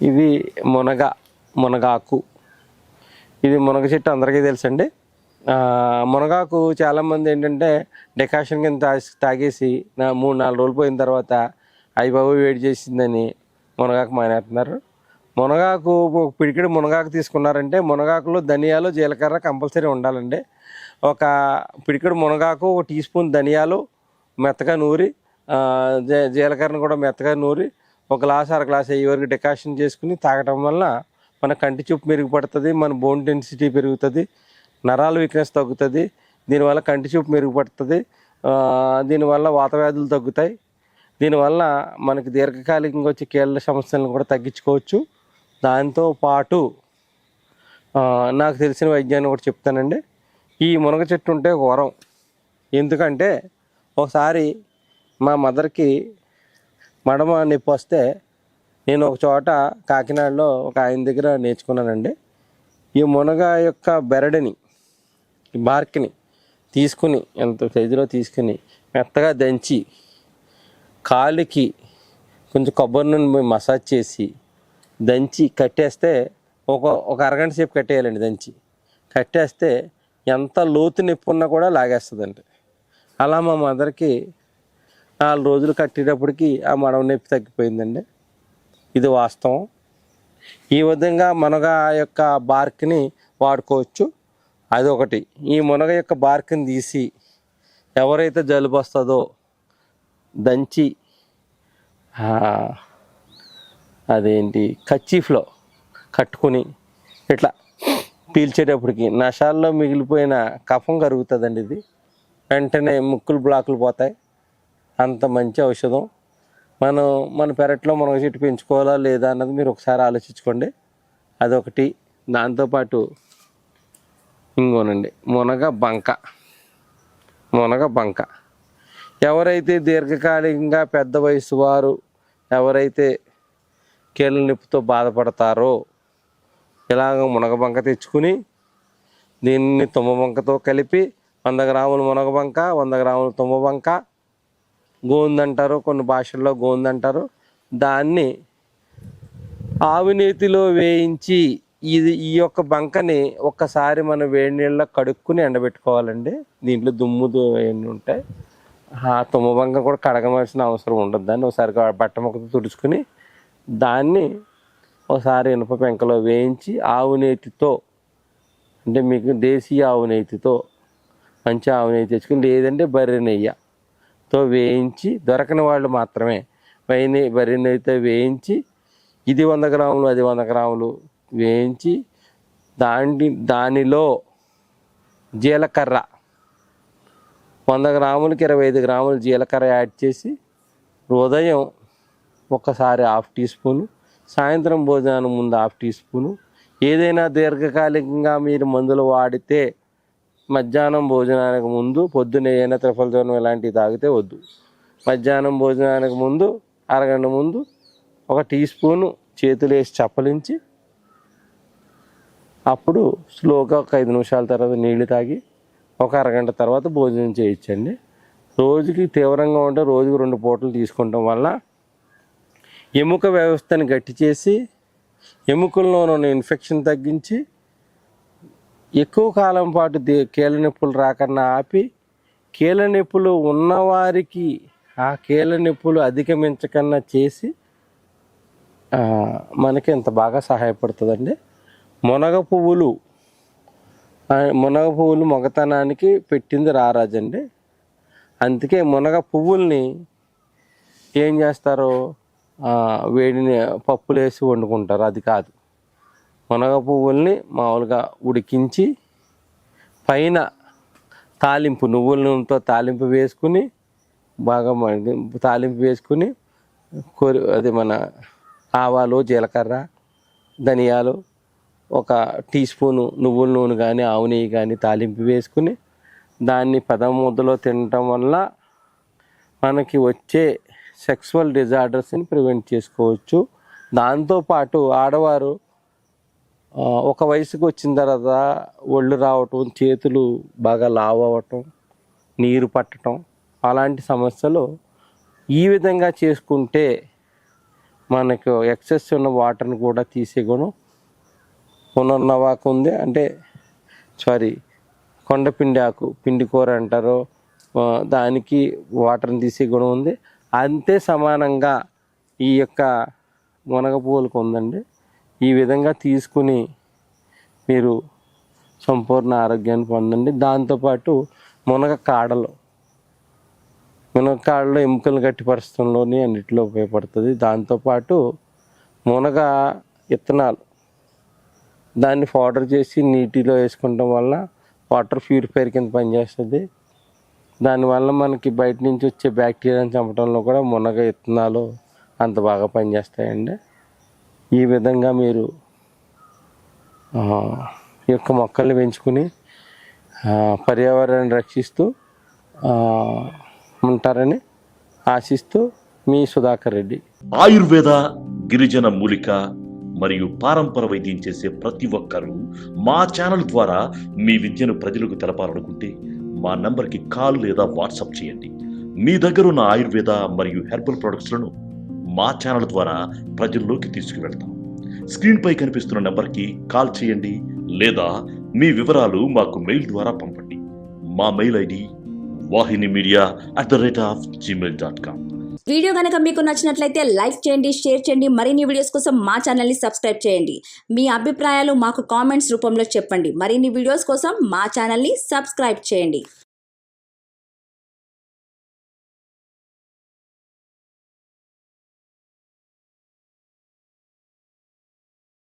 ఇది మునగ మునగాకు. ఇది మునగ చెట్టు అందరికీ తెలుసండి. మునగాకు చాలామంది ఏంటంటే డెకాషన్ కింద తాగి తాగేసి నా మూడు నాలుగు రోజులు పోయిన తర్వాత అయ్యబాబు వేడి చేసిందని మునగాకు మానేస్తున్నారు మునగాకు ఒక పిడికిడి మునగాకు తీసుకున్నారంటే మునగాకులో ధనియాలు జీలకర్ర కంపల్సరీ ఉండాలండి. ఒక పిడికిడి మునగాకు ఒక టీ స్పూన్ ధనియాలు మెత్తగా నూరి జీలకర్రను కూడా మెత్తగా నూరి ఒక గ్లాస్ అర గ్లాస్ అయ్యే వరకు డికాషన్ చేసుకుని తాగటం వల్ల మన కంటి చూపు మెరుగుపడుతుంది మన బోన్ డెన్సిటీ పెరుగుతుంది నరాల వీక్నెస్ తగ్గుతుంది దీనివల్ల కంటి చూపు మెరుగుపడుతుంది దీనివల్ల వాత వ్యాధులు తగ్గుతాయి దీనివల్ల మనకి దీర్ఘకాలికంగా వచ్చే కీళ్ళ సమస్యలను కూడా తగ్గించుకోవచ్చు. దాంతో పాటు నాకు తెలిసిన వైద్యాన్ని ఒకటి చెప్తానండి. ఈ మునగ చెట్టు ఉంటే ఘోరం. వరం ఎందుకంటే ఒకసారి మా మదర్కి మడమ నొప్పి వస్తే నేను ఒక చోట కాకినాడలో ఒక ఆయన దగ్గర నేర్చుకున్నానండి. ఈ మునగ యొక్క బెరడుని ఈ బార్క్ని తీసుకుని ఎంత సైజులో తీసుకుని మెత్తగా దంచి కాలుకి కొంచెం కొబ్బరి నూనె మసాజ్ చేసి దంచి కట్టేస్తే ఒక ఒక అరగంట సేపు కట్టేయాలండి దంచి. కట్టేస్తే ఎంత లోతు నొప్పి ఉన్నా కూడా లాగేస్తుందండి. అలా మా మదర్కి నాలుగు రోజులు కట్టేటప్పటికి ఆ మడవ నొప్పి తగ్గిపోయిందండి. ఇది వాస్తవం. ఈ విధంగా మునగ యొక్క బార్క్ని వాడుకోవచ్చు. అది ఒకటి ఈ మునగ యొక్క బార్క్ని తీసి ఎవరైతే జలుబు వస్తుందో దంచి అదేంటి కచ్చీఫ్లో కట్టుకుని ఇట్లా పీల్చేటప్పటికి నషాల్లో మిగిలిపోయిన కఫం కరుగుతుందండి ఇది. వెంటనే ముక్కులు బ్లాకులు పోతాయి. అంత మంచి ఔషధం. మనం మన పెరట్లో మునగ చెట్టు పెంచుకోవాలా లేదా అన్నది మీరు ఒకసారి ఆలోచించుకోండి. అదొకటి. దాంతోపాటు ఇంకోనండి. మునగ బంక. మునగ బంక. ఎవరైతే దీర్ఘకాలికంగా పెద్ద వయసు వారు ఎవరైతే కీళ్ళ నొప్పితో బాధపడతారో ఇలాగ మునగ బంక తెచ్చుకుని దీన్ని తుమ్మ బంకతో కలిపి వంద గ్రాములు మునగ బంక వంద గ్రాములు తుమ్మ బంక గోంది అంటారు కొన్ని భాషల్లో గోంది అంటారు దాన్ని ఆవినేతిలో వేయించి ఇది ఈ యొక్క బంకని ఒక్కసారి మనం వేడి నీళ్ళలో కడుక్కుని ఎండబెట్టుకోవాలండి. దీంట్లో దుమ్ము దు- అవన్నీ ఉంటాయి. ఆ తుమ్మ బంక కూడా కడగవలసిన అవసరం ఉండదు. దాన్ని ఒకసారి బట్ట ముక్కతో తుడుచుకుని దాన్ని ఒకసారి ఇనుప పెంకలో వేయించి ఆవు నేతితో అంటే మీకు దేశీయ ఆవు నేతితో మంచి ఆవు నెయ్యి తెచ్చుకుని లేదంటే బర్రె తో వేయించి దొరకని వాళ్ళు మాత్రమే. పైన బర్రె నెయ్యితో వేయించి ఇది వంద గ్రాములు అది వంద గ్రాములు వేయించి దాని దానిలో జీలకర్ర. వంద గ్రాములకి ఇరవై ఐదు గ్రాములు జీలకర్ర యాడ్ చేసి ఉదయం ఒకసారి హాఫ్ టీ స్పూను సాయంత్రం భోజనానికి ముందు హాఫ్ టీ స్పూను. ఏదైనా దీర్ఘకాలికంగా మీరు మందులు వాడితే మధ్యాహ్నం భోజనానికి ముందు పొద్దున్న ఏదైనా త్రిఫలతోనం ఇలాంటివి తాగితే వద్దు. మధ్యాహ్నం భోజనానికి ముందు అరగంట ముందు ఒక టీ స్పూను చేతులు వేసి చప్పలించి అప్పుడు స్లోగా ఒక ఐదు నిమిషాల తర్వాత నీళ్ళు తాగి ఒక అరగంట తర్వాత భోజనం చేయొచ్చండి రోజుకి తీవ్రంగా ఉంటే రోజుకి రెండు పూటలు తీసుకుంటాం వల్ల ఎముక వ్యవస్థని గట్టి చేసి ఎముకల్లో ఉన్న ఇన్ఫెక్షన్ తగ్గించి ఎక్కువ కాలం పాటు కీళ్ళ నొప్పులు రాకుండా ఆపి కీళ్ళ నొప్పులు ఉన్నవారికి ఆ కీళ్ళ నొప్పులు అధిగమించకన్నా చేసి మనకి ఇంత బాగా సహాయపడుతుందండి మునగ పువ్వులు. మునగ పువ్వులు మొగతనానికి పెట్టింది రారాజండి. అందుకే మునగ పువ్వుల్ని ఏం చేస్తారు వేడిని పప్పులు వేసి వండుకుంటారు. అది కాదు. మునగ పువ్వుల్ని మామూలుగా ఉడికించి పైన తాలింపు నువ్వుల నూనెతో తాలింపు వేసుకుని బాగా తాలింపు వేసుకుని కొరి అది మన ఆవాలు జీలకర్ర ధనియాలు ఒక టీ స్పూను నువ్వుల నూనె కానీ ఆవు నెయ్యి కానీ తాలింపు వేసుకుని దాన్ని పదం ముద్దలో తినటం వల్ల మనకి వచ్చే సెక్సువల్ డిజార్డర్స్ని ప్రివెంట్ చేసుకోవచ్చు. దాంతోపాటు ఆడవారు ఒక వయసుకు వచ్చిన తర్వాత ఒళ్ళు రావటం చేతులు బాగా లావు అవ్వటం నీరు పట్టటం అలాంటి సమస్యలు ఈ విధంగా చేసుకుంటే మనకు ఎక్సెస్ ఉన్న వాటర్ని కూడా తీసే గుణం పునర్నవాకు ఉంది అంటే సారీ కొండపిండి ఆకు పిండి కూర అంటారు దానికి వాటర్ని తీసే గుణం ఉంది. అంతే సమానంగా ఈ యొక్క మునగ పువ్వులకు ఉందండి. ఈ విధంగా తీసుకుని మీరు సంపూర్ణ ఆరోగ్యాన్ని పొందండి. దాంతోపాటు మునగ కాడలు. మునగ కాడలో ఎముకలు గట్టిపరచడంలోని అన్నిటిలో ఉపయోగపడుతుంది. దాంతోపాటు మునగ విత్తనాలు దాన్ని పౌడర్ చేసి నీటిలో వేసుకోవడం వల్ల వాటర్ ప్యూరిఫైర్ కింద పనిచేస్తుంది. దానివల్ల మనకి బయట నుంచి వచ్చే బ్యాక్టీరియాని చంపడంలో కూడా మునగ విత్తనాలు అంత బాగా పనిచేస్తాయండి. ఈ విధంగా మీరు ఈ యొక్క మొక్కల్ని పెంచుకుని పర్యావరణాన్ని రక్షిస్తూ ఉంటారని ఆశిస్తూ మీ సుధాకర్ రెడ్డి. ఆయుర్వేద గిరిజన మూలిక మరియు పారంపర వైద్యం చేసే ప్రతి ఒక్కరూ మా ఛానల్ ద్వారా మీ విద్యను ప్రజలకు తెలపాలనుకుంటే మా నంబర్కి కాల్ లేదా వాట్సాప్ చేయండి. మీ దగ్గర ఉన్న ఆయుర్వేద మరియు హెర్బల్ ప్రొడక్ట్స్లను మా ఛానల్ ద్వారా ప్రజల్లోకి తీసుకువెళ్తాం. స్క్రీన్పై కనిపిస్తున్న నెంబర్కి కాల్ చేయండి లేదా మీ వివరాలు మాకు మెయిల్ ద్వారా పంపండి. మా mail ID Vahini media at the rate of Gmail dot com video కనుక మీకు నచ్చినట్లయితే లైక్ చేయండి షేర్ చేయండి మరిన్ని వీడియోస్ కోసం మా ఛానల్ని సబ్స్క్రైబ్ చేయండి. మీ అభిప్రాయాలు మాకు కామెంట్స్ రూపంలో చెప్పండి. మరిన్ని వీడియోస్ కోసం మా ఛానల్ని సబ్స్క్రైబ్ చేయండి.